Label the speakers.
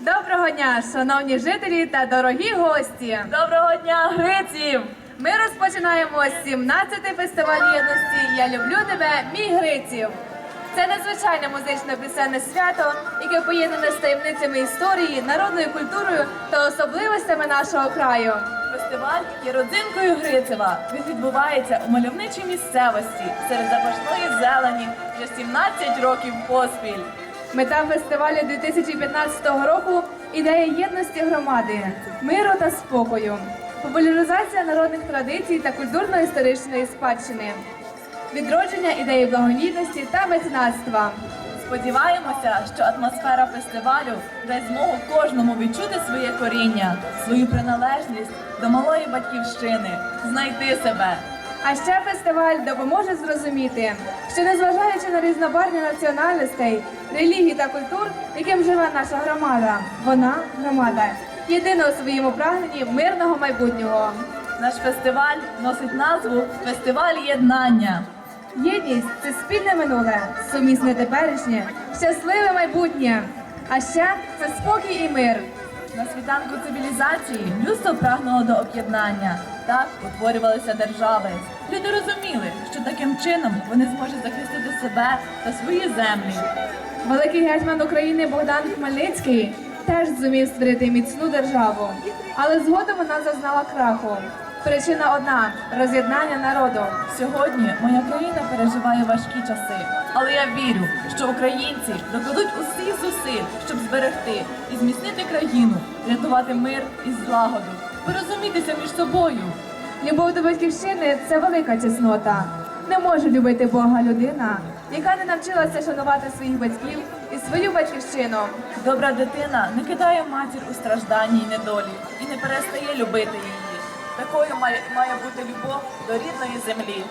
Speaker 1: Доброго дня, шановні жителі та дорогі гості!
Speaker 2: Доброго дня, Гриців!
Speaker 1: Ми розпочинаємо 17-й фестиваль єдності Я люблю тебе, мій Гриців. Це надзвичайне музичне пісенне свято, яке поєднане з таємницями історії, народною культурою та особливостями нашого краю.
Speaker 2: Фестиваль є родзинкою Грицева. Він відбувається у мальовничій місцевості серед запашної зелені вже 17 років поспіль.
Speaker 1: Мета фестивалю 2015 року ідея єдності громади, миру та спокою, популяризація народних традицій та культурно-історичної спадщини, відродження ідеї благодійності та меценатства.
Speaker 2: Сподіваємося, що атмосфера фестивалю дасть змогу кожному відчути своє коріння, свою приналежність до малої батьківщини, знайти себе.
Speaker 1: А ще фестиваль допоможе зрозуміти, що незважаючи на різнобарвні національностей, релігій та культур, яким живе наша громада, вона громада, єдина у своєму прагненні мирного майбутнього.
Speaker 2: Наш фестиваль носить назву Фестиваль єднання.
Speaker 1: Єдність це спільне минуле, сумісне теперішнє, щасливе майбутнє. А ще це спокій і мир.
Speaker 2: На світанку цивілізації людство прагнуло до об'єднання. Так утворювалися держави. Люди розуміли, що таким чином вони зможуть захистити себе та свої землі.
Speaker 1: Великий гетьман України Богдан Хмельницький теж зумів створити міцну державу, але згодом вона зазнала краху. Причина одна роз'єднання народу.
Speaker 2: Сьогодні моя країна переживає важкі часи, але я вірю, що українці докладуть усіх зусиль, щоб зберегти і зміцнити країну, рятувати мир і злагоду, порозумітися між собою.
Speaker 1: Любов до батьківщини це велика чеснота. Не може любити Бога людина, яка не навчилася шанувати своїх батьків і свою батьківщину.
Speaker 2: Добра дитина не кидає матір у стражданні й недолі і не перестає любити її. Такою має бути любов до рідної землі.